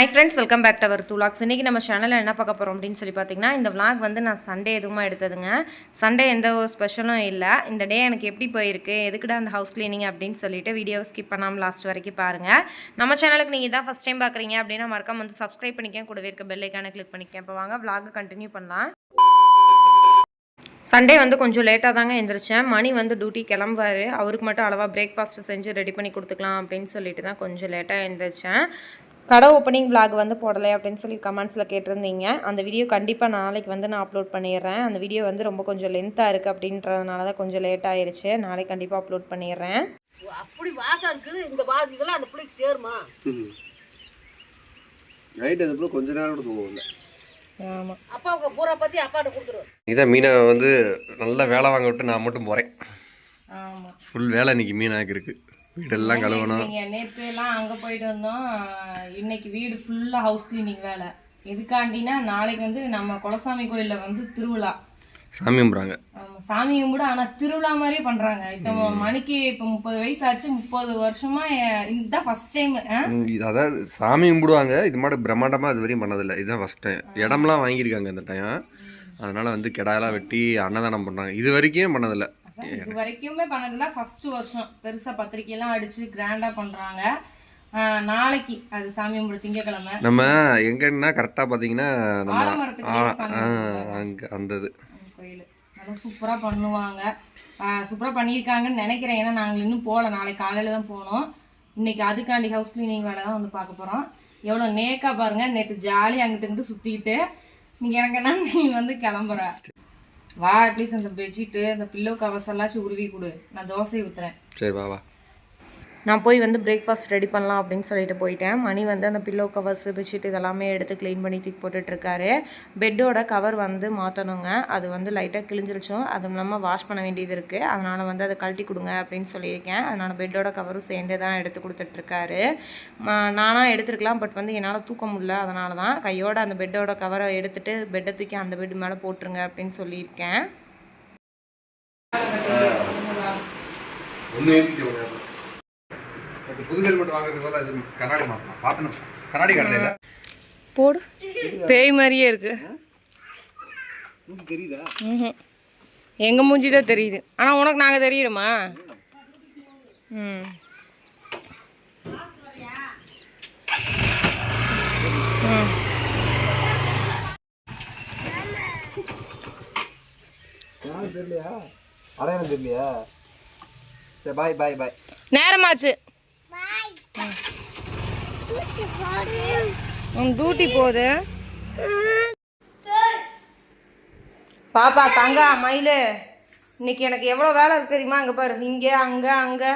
Hi friends welcome back to our two logs இன்றைக்கி நம்ம சேனலில் என்ன பார்க்க போகிறோம் அப்படின்னு சொல்லி பார்த்தீங்கன்னா இந்த விளாக் வந்து நான் சண்டே எதுவுமா எடுத்ததுங்க. சண்டே எந்த ஒரு ஸ்பெஷலும் இல்லை. இந்த டே எனக்கு எப்படி போயிருக்கு? எதுக்குடா அந்த ஹவுஸ் க்ளீனிங் அப்படின்னு சொல்லிட்டு வீடியோ ஸ்கிப் பண்ணாமல் லாஸ்ட் வரைக்கும் பாருங்கள் நம்ம சேனலுக்கு நீங்கள் தான் ஃபஸ்ட் டைம் பார்க்குறீங்க அப்படின்னா மறக்காம வந்து சப்ஸ்கிரைப் பண்ணிக்கேன் கூடவே இருக்க பெல்லைக்கான கிளிக் பண்ணிக்கேன் இப்போ வாங்க vlog கண்டினியூ பண்ணலாம். சண்டே வந்து கொஞ்சம் லேட்டாக தாங்க எழுந்திரிச்சேன் மணி வந்து டியூட்டி கிளம்புவார். அவருக்கு மட்டும் அளவாக பிரேக்ஃபாஸ்ட்டு செஞ்சு ரெடி பண்ணி கொடுத்துக்கலாம் அப்படின்னு சொல்லிட்டு தான் கொஞ்சம் லேட்டாக எழுந்திரிச்சேன் கடை ஓப்பனிங் vlog வந்து போடலை அப்படின்னு சொல்லி கமெண்ட்ஸில் கேட்டிருந்தீங்க. அந்த வீடியோ கண்டிப்பாக நாளைக்கு வந்து நான் அப்லோட் பண்ணிடுறேன். அந்த வீடியோ வந்து ரொம்ப கொஞ்சம் லென்த்தாக இருக்குது அப்படின்றதுனால தான் கொஞ்சம் லேட் ஆயிருச்சு. நாளைக்கு கண்டிப்பாக அப்லோட் பண்ணிடுறேன். அப்படி வாசம் இருக்குது. இந்த வா இதெல்லாம் அந்த பிள்ளைக்கு சேருமா. நைட் அதுக்குள்ள கொஞ்ச நேரம் தூங்குவோம் இதான் மீனை வந்து நல்லா வேலை வாங்க விட்டு நான் மட்டும் போகிறேன் ஆமாம் ஃபுல் வேலை இன்னைக்கு மீனாக்கு இருக்கு. வீடெல்லாம் கழுவணும். நேற்று எல்லாம் அங்கே போயிட்டு வந்தோம். இன்னைக்கு வீடு ஃபுல்லாக ஹவுஸ் கிளீனிங் வேலை. எதுக்காண்டினா நாளைக்கு வந்து நம்ம குலசாமி கோயிலில் வந்து திருவிழா. சாமி கும்பிட்றாங்க. சாமி கும்பிட ஆனா திருவிழா மாதிரி பண்றாங்க. இப்போ மணிக்கு இப்போ முப்பது வயசு ஆச்சு முப்பது வருஷமா இதுதான் ஃபர்ஸ்ட் டைம் அதாவது சாமி கும்பிடுவாங்க. இது மாதிரி பிரம்மாண்டமாக இது வரையும் பண்ணதில்லை. இதுதான் ஃபஸ்ட் டைம் இடம்லாம் வாங்கியிருக்காங்க இந்த டைம் அதனால வந்து கிடாயெல்லாம் வெட்டி அன்னதானம் பண்ணுறாங்க இது வரைக்கும் பண்ணதில்லை. இது வரைக்குமே பண்ணதுல ஃபர்ஸ்ட் வருஷம். பெருசா பத்திரிக்கையெல்லாம் அடிச்சு கிராண்டா பண்றாங்க. நாளைக்கு அது சாமி கும்பிட திங்கக்கிழமை. நம்ம எங்கன்னா கரெக்டாக பார்த்தீங்கன்னா நம்ம. அங்கே அந்த இது கோயில். நல்லா சூப்பரா பண்ணுவாங்க. சூப்பரா பண்ணியிருக்காங்கன்னு நினைக்கிறேன். ஏன்னா நாங்கள் இன்னும் போகல. நாளைக்கு காலையில தான் போகணும். இன்னைக்கு அதுக்காண்டி ஹவுஸ் கிளீனிங் வேலை தான் வந்து பார்க்க போறோம். எவ்வளோ நேக்கா பாருங்க. நேற்று ஜாலியாக அங்கிட்டு இங்கிட்டு சுத்திட்டு நீங்க எனக்கு என்ன நீ வந்து கிளம்புற. வா அட்லீஸ்ட் அந்த பெட்ஷீட்டு அந்த பில்லோ கவர்ஸ் எல்லாச்சும் உருவி கொடு. நான் தோசை ஊத்துறேன். சரி வா வா. நான் போய் வந்து பிரேக்ஃபாஸ்ட் ரெடி பண்ணலாம் அப்படின்னு சொல்லிட்டு போயிட்டேன். மணி வந்து அந்த பில்லோ கவர்ஸ் பெட்ஷீட் இதெல்லாமே எடுத்து க்ளீன் பண்ணி தூக்கி போட்டுட்ருக்காரு பெட்டோட கவர் வந்து மாற்றணுங்க அது வந்து லைட்டாக கிழிஞ்சிருச்சும். அதுவும் இல்லாமல் வாஷ் பண்ண வேண்டியது இருக்குது அதனால் வந்து அதை கழட்டி கொடுங்க அப்படின்னு சொல்லியிருக்கேன். அதனால் பெட்டோட கவரும் சேர்ந்து தான் எடுத்து கொடுத்துட்ருக்காரு நானாக எடுத்துருக்கலாம் பட் வந்து என்னால் தூக்க முடியல. அதனால தான் கையோட அந்த பெட்டோட கவரை எடுத்துட்டு பெட்டை தூக்கி அந்த பெட் மேலே போட்டுருங்க அப்படின்னு சொல்லியிருக்கேன். ஒன்று புது ஹெல்மெட் வாங்குறதுக்கு பதிலா இது கண்ணாடி மாற்றலாம் பார்த்தணும் கண்ணாடி கடையில் போடு. பேய் மாதிரியே இருக்கு. தெரியுதா? ம்ஹும். எங்க மூஞ்சி தான் தெரியுது. ஆனா உனக்கு நாங்க தெரியுமா? ம். ம். தெரியலையா? அடையாளம் தெரியலையா? சரி பாய் பாய் பாய் நேரமாச்சு. உன் டியூட்டி போகுது. பாப்பா தங்கா மயிலு. இன்னைக்கு எனக்கு எவ்வளோ வேலை இருக்கு தெரியுமா? அங்கே பாரு. இங்கே அங்கே அங்கே.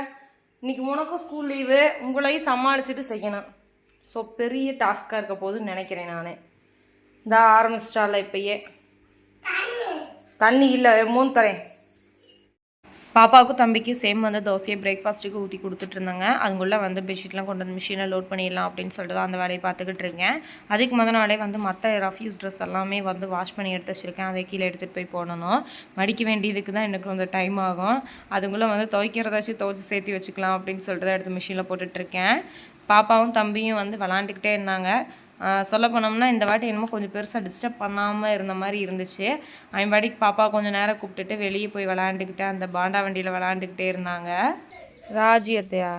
இன்னைக்கு உனக்கும் ஸ்கூல் லீவு உங்களையும் சமாளிச்சுட்டு செய்யணும். ஸோ பெரிய டாஸ்காக இருக்க போதுன்னு நினைக்கிறேன் நான். இந்த ஆரம்பிச்சிட்டால இப்பயே. தண்ணி இல்லை மூணு தரேன். பாப்பாவுக்கும் தம்பிக்கும் சேம் வந்து தோசையை பிரேக்ஃபாஸ்ட்டுக்கு ஊற்றி கொடுத்துட்ருந்தாங்க அதுக்குள்ளே வந்து பெட்ஷீட்லாம் கொண்டு வந்து மிஷினில் லோட் பண்ணிடலாம் அப்படின்னு சொல்லிட்டு தான் அந்த வேலையை பார்த்துக்கிட்டு இருக்கேன். அதுக்கு முத நாளே வந்து மற்ற ரஃப்யூஸ் ட்ரெஸ் எல்லாமே வந்து வாஷ் பண்ணி எடுத்து வச்சுருக்கேன். அதை கீழே எடுத்துகிட்டு போய் போடணும். மடிக்க வேண்டியதுக்கு தான் எனக்கு கொஞ்சம் டைம் ஆகும். அதுக்குள்ளே வந்து துவைக்கிறதாச்சும் துவைச்சி சேர்த்து வச்சுக்கலாம் அப்படின்னு சொல்லிட்டு தான் எடுத்து மிஷினில் போட்டுட்ருக்கேன் பாப்பாவும் தம்பியும் வந்து விளாண்டுக்கிட்டே இருந்தாங்க. சொல்ல போனோம்னா இந்த வாட்டி என்னமோ கொஞ்சம் பெருசாக டிஸ்டர்ப் பண்ணாமல் இருந்த மாதிரி இருந்துச்சு. அவன் பாட்டிக்கு பாப்பா கொஞ்சம் நேரம் கூப்பிட்டுட்டு வெளியே போய் விளாண்டுக்கிட்டு அந்த பாண்டா வண்டியில் விளாண்டுக்கிட்டே இருந்தாங்க. ராஜியத்தையா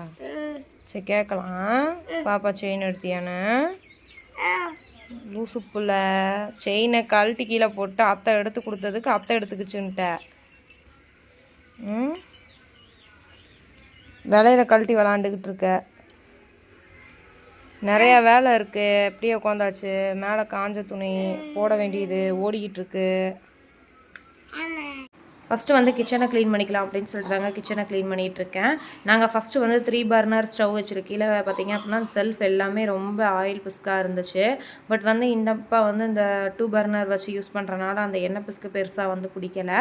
சரி கேட்கலாம். பாப்பா செயின் எடுத்தியான்னு? லூசு புள்ள. செயினை கழட்டி கீழே போட்டு அத்தை எடுத்து கொடுத்ததுக்கு அத்தை எடுத்துக்கிச்சுன்ட்ட. ம்? விலையில கழட்டி விளாண்டுக்கிட்டு இருக்க. நிறைய வேலை இருக்கு. அப்படியே உட்காந்தாச்சு மேலே காஞ்ச துணி போட வேண்டியது ஓடிக்கிட்டு இருக்கு. ஃபஸ்ட்டு வந்து கிச்சனை க்ளீன் பண்ணிக்கலாம் அப்படின்னு சொல்லிட்டு தாங்க கிச்சனை க்ளீன் பண்ணிகிட்டு இருக்கேன் நாங்கள் ஃபஸ்ட்டு வந்து த்ரீ பர்னர் ஸ்டவ் வச்சுருக்கு பார்த்தீங்க அப்படின்னா செல்ஃப் எல்லாமே ரொம்ப ஆயில் பிஸ்காக இருந்துச்சு. பட் வந்து இந்தப்பா வந்து இந்த டூ பர்னர் வச்சு யூஸ் பண்ணுறனால அந்த எண்ணெய் பிஸ்கு பெருசாக வந்து பிடிக்கல.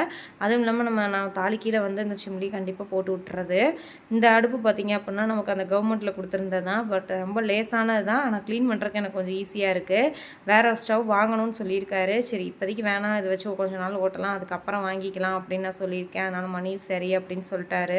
அதுவும் இல்லாமல் நம்ம நான் தாலிக்கீழே கீழே வந்து இந்த சிம்லி கண்டிப்பாக போட்டு விட்டுறது. இந்த அடுப்பு பார்த்தீங்க அப்படின்னா நமக்கு அந்த கவர்மெண்ட்டில் கொடுத்துருந்தது தான் பட் ரொம்ப லேசானது தான் ஆனால் க்ளீன் பண்ணுறதுக்கு எனக்கு கொஞ்சம் ஈஸியாக இருக்குது வேறு ஸ்டவ் வாங்கணும்னு சொல்லியிருக்காரு. சரி இப்போதைக்கு வேணாம். இதை வச்சு கொஞ்ச நாள் ஓட்டலாம். அதுக்கப்புறம் வாங்கிக்கலாம் அப்படின்னு அப்படின்னு நான் சொல்லியிருக்கேன். அதனால் மணி சரி அப்படின்னு சொல்லிட்டாரு.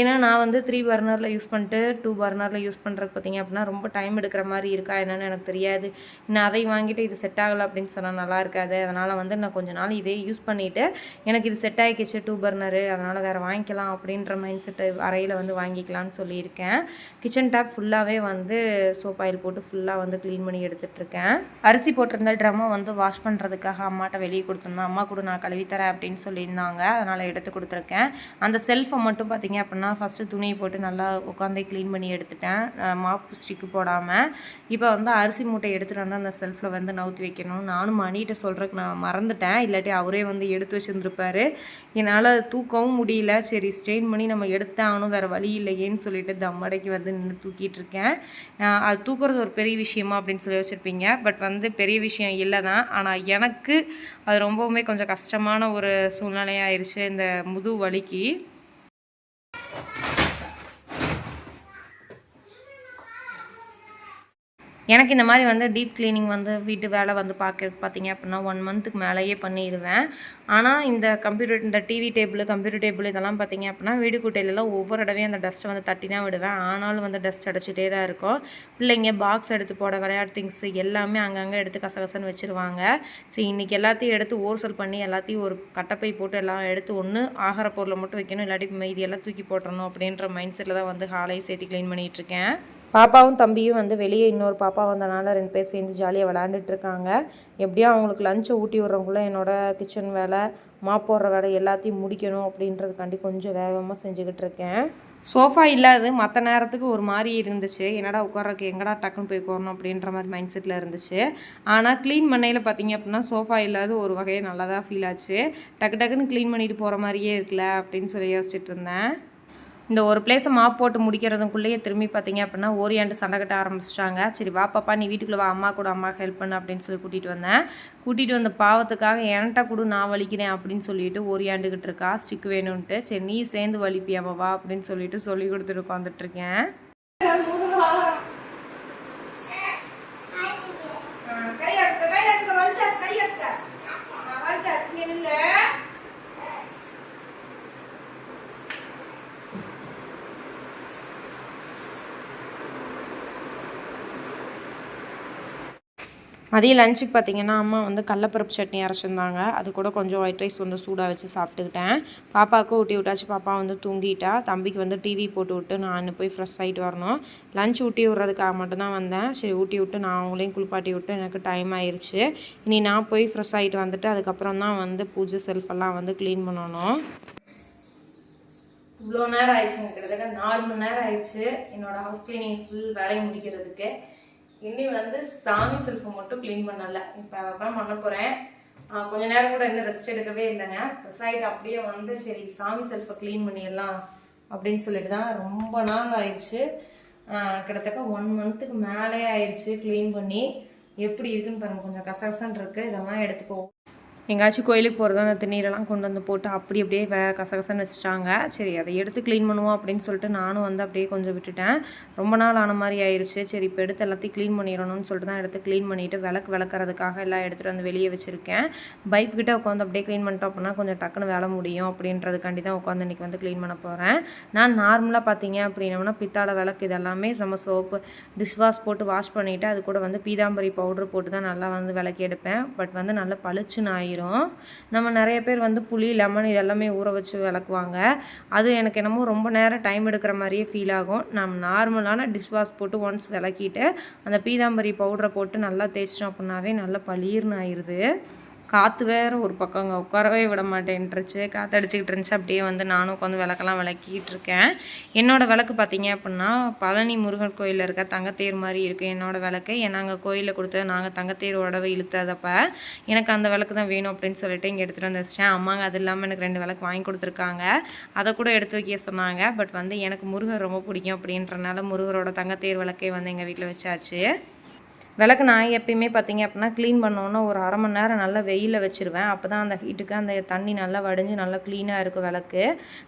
ஏன்னா நான் வந்து த்ரீ பர்னரில் யூஸ் பண்ணிட்டு டூ பர்னரில் யூஸ் பண்ணுறதுக்கு பார்த்தீங்க அப்படின்னா ரொம்ப டைம் எடுக்கிற மாதிரி இருக்கா என்னென்னு எனக்கு தெரியாது. நான் அதை வாங்கிட்டு இது செட் ஆகலை அப்படின்னு சொன்னால் நல்லா இருக்காது. அதனால் வந்து நான் கொஞ்ச நாள் இதே யூஸ் பண்ணிவிட்டு எனக்கு இது செட் ஆகிக்கிச்சு டூ பர்னரு அதனால் வேறு வாங்கிக்கலாம் அப்படின்ற மைண்ட் செட்டு அறையில் வந்து வாங்கிக்கலாம்னு சொல்லியிருக்கேன். கிச்சன் டேப் ஃபுல்லாகவே வந்து சோப் ஆயில் போட்டு ஃபுல்லாக வந்து க்ளீன் பண்ணி எடுத்துகிட்ருக்கேன் அரிசி போட்டிருந்த ட்ரம்மை வந்து வாஷ் பண்ணுறதுக்காக அம்மாட்ட வெளியே கொடுத்துருந்தேன். அம்மா கூட நான் கழுவி தரேன் அப்படின்னு சொல்லியிருந்தாங்க. அதனால் எடுத்து கொடுத்துருக்கேன். அந்த செல்ஃபை மட்டும் பார்த்தீங்க அப்படின்னா ஃபஸ்ட்டு துணியை போட்டு நல்லா உட்காந்து க்ளீன் பண்ணி எடுத்துட்டேன். மாப்பு ஸ்டிக்கு போடாமல் இப்போ வந்து அரிசி மூட்டை எடுத்துகிட்டு வந்து அந்த செல்ஃபில் வந்து நவுத்தி வைக்கணும் நானும் மணிகிட்ட சொல்கிறதுக்கு நான் மறந்துட்டேன். இல்லாட்டி அவரே வந்து எடுத்து வச்சுருந்துருப்பார். என்னால் தூக்கவும் முடியல. சரி ஸ்ட்ரெயின் பண்ணி நம்ம எடுத்தாகணும் வேறு வழி இல்லையேன்னு சொல்லிட்டு தம்மடைக்கு வந்து நின்று தூக்கிட்டு இருக்கேன். அது தூக்குறது ஒரு பெரிய விஷயமா அப்படின்னு சொல்லி வச்சுருப்பீங்க. பட் வந்து பெரிய விஷயம் இல்லை தான் ஆனால் எனக்கு அது ரொம்பவுமே கொஞ்சம் கஷ்டமான ஒரு சூழ்நிலையாயிருச்சு இந்த முது வலிக்கு எனக்கு இந்த மாதிரி வந்து டீப் க்ளீனிங் வந்து வீட்டு வேலை வந்து பார்க்க பார்த்தீங்க அப்படின்னா ஒன் மந்த்துக்கு மேலேயே பண்ணிடுவேன். ஆனால் இந்த கம்ப்யூட்டர் இந்த டிவி டேபிள் கம்ப்யூட்டர் டேபிள் இதெல்லாம் பார்த்தீங்க அப்படின்னா வீடு கூட்டையிலலாம் ஒவ்வொரு தடவையும் அந்த டஸ்ட்டை வந்து தட்டி தான் விடுவேன். ஆனாலும் வந்து டஸ்ட் அடைச்சிட்டே தான் இருக்கும். பிள்ளைங்க பாக்ஸ் எடுத்து போட விளையாட்டு திங்ஸ் எல்லாமே அங்கங்கே எடுத்து கசகசன்னு வச்சுருவாங்க. சரி இன்றைக்கி எல்லாத்தையும் எடுத்து ஓர்சல் பண்ணி எல்லாத்தையும் ஒரு கட்டப்பை போட்டு எல்லாம் எடுத்து ஒன்று ஆகார பொருளை மட்டும் வைக்கணும் இல்லாட்டி மீதி எல்லாம் தூக்கி போட்டுறணும் அப்படின்ற மைண்ட் செட்டில் தான் வந்து ஹாலையும் சேர்த்து க்ளீன் பண்ணிகிட்டு இருக்கேன். பாப்பாவும் தம்பியும் வந்து வெளியே இன்னொரு பாப்பா வந்தனால ரெண்டு பேர் சேர்ந்து ஜாலியாக விளையாண்டுட்டு இருக்காங்க எப்படியோ அவங்களுக்கு லஞ்சை ஊட்டி விட்றவங்களும் என்னோட கிச்சன் வேலை மாப் போடுற வேலை எல்லாத்தையும் முடிக்கணும் அப்படின்றதுக்காண்டி கொஞ்சம் வேகமாக செஞ்சுக்கிட்டு இருக்கேன் சோஃபா இல்லாது மற்ற நேரத்துக்கு ஒரு மாதிரி இருந்துச்சு. என்னடா உட்கார்றக்கு எங்கடா டக்குன்னு போய் உட்காரணும் அப்படின்ற மாதிரி மைண்ட் செட்டில் இருந்துச்சு. ஆனால் க்ளீன் பண்ணையில் பார்த்தீங்க அப்படின்னா சோஃபா இல்லாத ஒரு வகையை நல்லா தான் ஃபீல் ஆச்சு. டக்கு டக்குன்னு க்ளீன் பண்ணிட்டு போகிற மாதிரியே இருக்குல்ல அப்படின்னு சொல்லி யோசிச்சுட்டு இருந்தேன். இந்த ஒரு பிளேஸை மாப் போட்டு முடிக்கிறதுக்குள்ளேயே திரும்பி பார்த்தீங்க அப்படின்னா ஓரியாண்டு சண்டை கட்ட ஆரம்பிச்சிட்டாங்க. சரி வா பாப்பா நீ வீட்டுக்குள்ளே வா அம்மா கூட அம்மா ஹெல்ப் பண்ணு அப்படின்னு சொல்லி கூட்டிகிட்டு வந்தேன். கூட்டிகிட்டு வந்த பாவத்துக்காக என்கிட்ட கூட நான் வலிக்கிறேன் அப்படின்னு சொல்லிட்டு ஓரியாண்டுக்கிட்டு இருக்கா. ஸ்டிக் வேணும்ன்ட்டு. சரி நீ சேர்ந்து வலிப்பியாவா வா அப்படின்னு சொல்லிட்டு சொல்லி கொடுத்துட்டு உட்காந்துட்டு மதியம் லஞ்சுக்கு பார்த்தீங்கன்னா அம்மா வந்து கடலப்பருப்பு சட்னி அரைச்சிருந்தாங்க. அது கூட கொஞ்சம் ஒயிட் ரைஸ் வந்து சூடாக வச்சு சாப்பிட்டுக்கிட்டேன். பாப்பாவுக்கு ஊட்டி விட்டாச்சு. பாப்பா வந்து தூங்கிட்டா. தம்பிக்கு வந்து டிவி போட்டு விட்டு நான் போய் ஃப்ரெஷ் ஆகிட்டு வரணும். லஞ்ச் ஊட்டி விட்றதுக்காக மட்டும்தான் வந்தேன். சரி ஊட்டி விட்டு நான் அவங்களையும் குளிப்பாட்டி விட்டு எனக்கு டைம் ஆயிடுச்சு இனி நான் போய் ஃப்ரெஷ் ஆகிட்டு வந்துட்டு அதுக்கப்புறம் தான் வந்து பூஜை செல்ஃபெல்லாம் வந்து க்ளீன் பண்ணணும். இவ்வளோ நேரம் ஆயிடுச்சுங்க. கிட்டத்தட்ட நாலு மணி நேரம் ஆயிடுச்சு. என்னோட ஹவுஸ் கிளீனிங் ஃபுல் வேலையை முடிக்கிறதுக்கு. இனி வந்து சாமி செல்ஃபை மட்டும் க்ளீன் பண்ணல. இப்போ அதான் பண்ண போகிறேன் கொஞ்ச நேரம் கூட இன்னும் ரெஸ்ட் எடுக்கவே இல்லைங்க. ஃப்ரெஷ் ஆகிட்டு அப்படியே வந்து சரி சாமி செல்ஃபை க்ளீன் பண்ணிடலாம் அப்படின்னு சொல்லிட்டு தான் ரொம்ப நாள் ஆயிடுச்சு. கிட்டத்தட்ட ஒன் மந்த்துக்கு மேலே ஆயிடுச்சு க்ளீன் பண்ணி. எப்படி இருக்குன்னு பாருங்கள் கொஞ்சம் கசகசன்னு இருக்குது இதெல்லாம் எடுத்துக்கோ. எங்கேயாச்சும் கோயிலுக்கு போகிறது அந்த திருநீரெல்லாம் கொண்டு வந்து போட்டு அப்படி அப்படியே வே கசகசன்னு வச்சுட்டாங்க. சரி அதை எடுத்து க்ளீன் பண்ணுவோம் அப்படின்னு சொல்லிட்டு நானும் வந்து அப்படியே கொஞ்சம் விட்டுட்டேன். ரொம்ப நாள் ஆன மாதிரி ஆயிடுச்சு சரி இப்போ எடுத்து எல்லாத்தையும் க்ளீன் பண்ணிடணும்னு சொல்லிட்டு தான் எடுத்து க்ளீன் பண்ணிவிட்டு விளக்கு விளக்குறதுக்காக எல்லாம் எடுத்துகிட்டு வந்து வெளியே வச்சுருக்கேன். பைப் கிட்ட உட்காந்து அப்படியே க்ளீன் பண்ணிட்டோம் அப்படின்னா கொஞ்சம் டக்குன்னு வேலை முடியும் அப்படின்றதுக்காண்டி தான் உட்காந்து இன்றைக்கி வந்து க்ளீன் பண்ண போகிறேன் நான் நார்மலாக பார்த்தீங்க அப்படின்னோம்னா பித்தாளை விளக்கு இதெல்லாமே செம்ம சோப்பு டிஷ் வாஷ் போட்டு வாஷ் பண்ணிவிட்டு அது கூட வந்து பீதாம்பரி பவுடர் போட்டு தான் நல்லா வந்து விளக்கி எடுப்பேன். பட் வந்து நல்லா பளிச்சுன்னு ஆயிரும். நம்ம நிறைய பேர் வந்து புளி லெமன் இதெல்லாமே ஊற வச்சு விளக்குவாங்க. அது எனக்கு என்னமோ ரொம்ப நேரம் டைம் எடுக்கிற மாதிரியே ஃபீல் ஆகும். நம்ம நார்மலான டிஷ் வாஷ் போட்டு ஒன்ஸ் விளக்கிட்டு அந்த பீதாம்பரி பவுடரை போட்டு நல்லா தேய்ச்சிட்டோம் அப்படின்னாவே நல்லா பளீர்னு ஆயிடுது காற்று வேறு ஒரு பக்கம் அங்கே உட்காரவே விட மாட்டேன்ட்டுருச்சு காற்று அடிச்சுக்கிட்டு இருந்துச்சு. அப்படியே வந்து நானும் உட்காந்து விளக்கெல்லாம் விளக்கிட்டு இருக்கேன். என்னோடய விளக்கு பார்த்தீங்க அப்படின்னா பழனி முருகன் கோயிலில் இருக்க தங்கத்தேர் மாதிரி இருக்குது என்னோடய விளக்கு. ஏன்னா அங்கே கோயிலில் கொடுத்து நாங்கள் தங்கத்தேர் உடவை இழுத்ததப்ப எனக்கு அந்த விளக்கு தான் வேணும் அப்படின்னு சொல்லிட்டு இங்கே எடுத்துகிட்டு வந்து வச்சிட்டேன். அம்மாங்க அது இல்லாமல் எனக்கு ரெண்டு விளக்கு வாங்கி கொடுத்துருக்காங்க. அதை கூட எடுத்து வைக்க சொன்னாங்க. பட் வந்து எனக்கு முருகர் ரொம்ப பிடிக்கும் அப்படின்றனால முருகரோட தங்கத்தேர் விளக்கே வந்து எங்கள் வீட்டில் வச்சாச்சு. விளக்கு நான் எப்பயுமே பார்த்தீங்க அப்படின்னா க்ளீன் பண்ணோன்னா ஒரு அரை மணி நேரம் நல்லா வெயிலில் வச்சுருவேன். அப்போ தான் அந்த ஹீட்டுக்கு அந்த தண்ணி நல்லா வடிஞ்சு நல்லா க்ளீனாக இருக்கும் விளக்கு.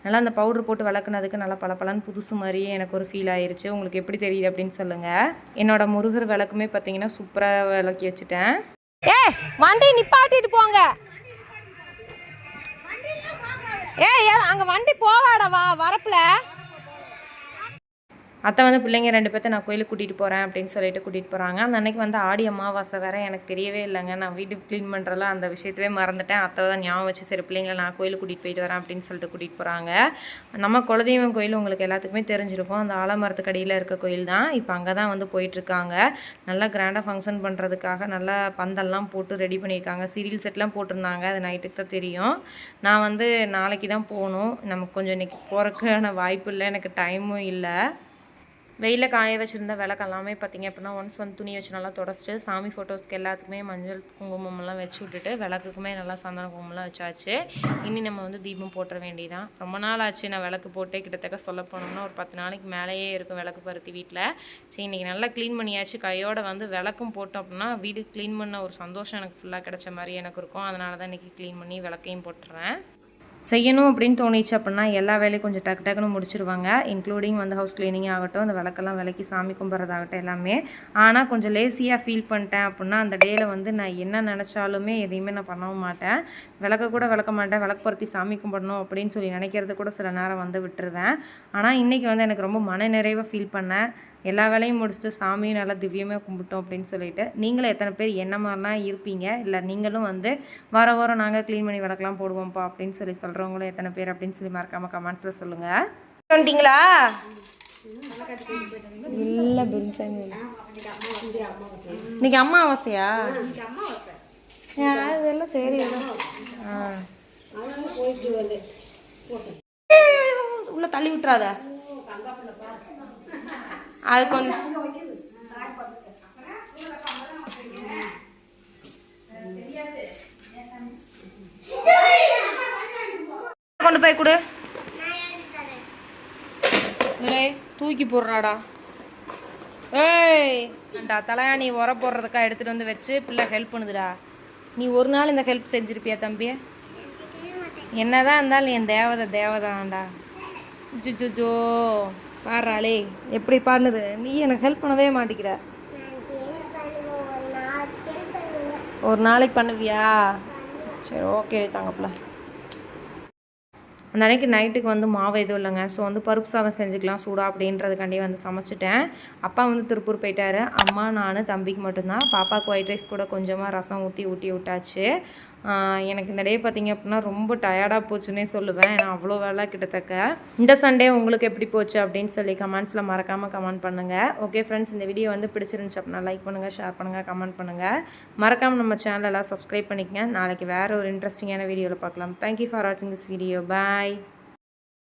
நல்லா அந்த பவுடர் போட்டு விளக்குனதுக்கு நல்லா பளபளன்னு புதுசு மாதிரியே எனக்கு ஒரு ஃபீல் ஆயிருச்சு. உங்களுக்கு எப்படி தெரியுது அப்படின்னு சொல்லுங்கள் என்னோட முருகர் விளக்குமே பார்த்தீங்கன்னா சூப்பராக விளக்கி வச்சுட்டேன். ஏ வண்டி நிப்பாட்டிட்டு போங்க. ஏ அங்கே வண்டி போகாடவா வரப்புல. அத்தை வந்து பிள்ளைங்க ரெண்டு பேர்த்த நான் கோயிலுக்கு கூட்டிகிட்டு போகிறேன் அப்படின்னு சொல்லிட்டு கூட்டிகிட்டு போகிறாங்க அந்த அன்னைக்கு வந்து ஆடி அமாவாசை வேறு எனக்கு தெரியவே இல்லைங்க. நான் வீட்டுக்கு க்ளீன் பண்ணுறலாம் அந்த விஷயத்தவே மறந்துட்டேன். அத்தை தான் ஞாபகம் வச்சு சரி பிள்ளைங்களை நான் கோயிலுக்கு கூட்டிகிட்டு போயிட்டு வரேன் அப்படின்னு சொல்லிட்டு கூட்டிகிட்டு போகிறாங்க நம்ம குலதெய்வம் கோயில் உங்களுக்கு எல்லாத்துக்குமே தெரிஞ்சிருக்கும். அந்த ஆலமரத்துக்கு அடியில் இருக்க கோயில் தான். இப்போ அங்கே தான் வந்து போயிட்டுருக்காங்க நல்லா கிராண்டாக ஃபங்க்ஷன் பண்ணுறதுக்காக நல்லா பந்தல்லாம் போட்டு ரெடி பண்ணியிருக்காங்க. சீரியல் செட்லாம் போட்டிருந்தாங்க. அது நைட்டுக்கு தான் தெரியும். நான் வந்து நாளைக்கு தான் போகணும். நமக்கு கொஞ்சம் இன்னைக்கு போகிறதுக்கான வாய்ப்பு இல்லை. எனக்கு டைமும் இல்லை. வெயிலில் காய வச்சுருந்த விளக்கு எல்லாமே பார்த்தீங்க அப்படின்னா ஒன்ஸ் வந்து துணி வச்சு நல்லா தொடச்சிட்டு சாமி ஃபோட்டோஸ்க்கு எல்லாத்துக்குமே மஞ்சள் குங்குமம்லாம் வச்சு விட்டுட்டு விளக்குக்குமே நல்லா சந்தன குங்குமம்லாம் வச்சாச்சு. இனி நம்ம வந்து தீபம் போட்டுற வேண்டியதான் ரொம்ப நாள் ஆச்சு நான் விளக்கு போட்டே கிட்டத்தட்ட சொல்ல போனோம்னா ஒரு பத்து நாளைக்கு மேலேயே இருக்கும் விளக்கு பருத்தி வீட்டில் சரி இன்றைக்கி நல்லா க்ளீன் பண்ணியாச்சு. கையோட வந்து விளக்கும் போட்டோம் அப்படின்னா வீடு க்ளீன் பண்ண ஒரு சந்தோஷம் எனக்கு ஃபுல்லாக கிடைச்ச மாதிரி எனக்கு இருக்கும். அதனால தான் இன்றைக்கி க்ளீன் பண்ணி விளக்கையும் போட்டுறேன். செய்யணும் அப்படின்னு தோணிச்சு அப்படின்னா எல்லா வேலையும் கொஞ்சம் டக்கு டக்குன்னு முடிச்சிருவாங்க. இன்க்ளூடிங் வந்து ஹவுஸ் க்ளீனிங் ஆகட்டும் அந்த விளக்கெல்லாம் விளக்கி சாமி கும்பிட்றதாகட்டும் எல்லாமே. ஆனால் கொஞ்சம் லேசியாக ஃபீல் பண்ணிட்டேன் அப்படின்னா அந்த டேயில் வந்து நான் என்ன நினச்சாலுமே எதையுமே நான் பண்ணவும் மாட்டேன். விளக்க கூட விளக்க மாட்டேன். விளக்கு பொருத்தி சாமி கும்பிடணும் அப்படின்னு சொல்லி நினைக்கிறது கூட சில நேரம் வந்து விட்டுருவேன். ஆனால் இன்றைக்கி வந்து எனக்கு ரொம்ப மன நிறைவாக ஃபீல் பண்ணேன். எல்லா வேலையும் முடிச்சுட்டு சாமியும் நல்லா திவ்யமாக கும்பிட்டோம் அப்படின்னு சொல்லிட்டு நீங்களும் எத்தனை பேர் என்ன மாதிரிலாம் இருப்பீங்க? இல்லை நீங்களும் வந்து வார வாரம் நாங்கள் க்ளீன் பண்ணி விளக்கெல்லாம் போடுவோம்ப்பா அப்படின்னு சொல்லி சொல்கிறவங்களும் எத்தனை பேர் அப்படின்னு சொல்லி மறக்காமல் கமெண்ட்ஸில் சொல்லுங்கள் வந்துட்டீங்களா? இல்லை பெரும்சாமி. இன்னைக்கு அம்மாவாசையா ஏன் இதெல்லாம் சரி. ஆ. உள்ள தள்ளி விட்டுறாத. அது கொஞ்சம் கொண்டு போய் கொடு. டேய், தூக்கி போடுறாடா. ஏய் ஏண்டா தலையாணி உர போடுறதுக்கா எடுத்துட்டு வந்து வச்சு பிள்ளை ஹெல்ப் பண்ணுதுடா. நீ ஒரு நாள் இந்த ஹெல்ப் செஞ்சிருப்பியா தம்பி? என்னதான் இருந்தாலும் என் தேவதை தேவதான்டா. ஜோ பாடுறாளே எப்படி பாடுனது? நீ எனக்கு ஹெல்ப் பண்ணவே மாட்டேங்கிற. ஒரு நாளைக்கு பண்ணுவியா? சரி ஓகே தாங்கப்பல. அந்த அன்றைக்கி நைட்டுக்கு வந்து மாவு எதுவும் இல்லைங்க. ஸோ வந்து பருப்பு சாதம் செஞ்சுக்கலாம் சூடாக அப்படின்றதுக்காண்டி வந்து சமைச்சிட்டேன். அப்பா வந்து திருப்பூர் போயிட்டாரு. அம்மா நான் தம்பிக்கு மட்டும்தான். பாப்பாவுக்கு ஒயிட் ரைஸ் கூட கொஞ்சமாக ரசம் ஊற்றி ஊட்டி விட்டாச்சு. எனக்கு இந்த டே பார்த்தீங்க அப்படின்னா ரொம்ப டயர்டாக போச்சுன்னே சொல்லுவேன். நான் அவ்வளோ வேலை கிட்டத்தக்க இந்த சண்டே உங்களுக்கு எப்படி போச்சு அப்படின்னு சொல்லி கமெண்ட்ஸில் மறக்காமல் கமெண்ட் பண்ணுங்கள் ஓகே ஃப்ரெண்ட்ஸ் இந்த வீடியோ வந்து பிடிச்சிருந்துச்சு அப்படின்னா லைக் பண்ணுங்கள் ஷேர் பண்ணுங்கள் கமெண்ட் பண்ணுங்கள் மறக்காமல் நம்ம சேனலெல்லாம் சப்ஸ்கிரைப் பண்ணிக்கங்க. நாளைக்கு வேறு ஒரு இன்ட்ரெஸ்டிங்கான வீடியோவில் பார்க்கலாம். தேங்க்யூ ஃபார் வாட்சிங் திஸ் வீடியோ பாய்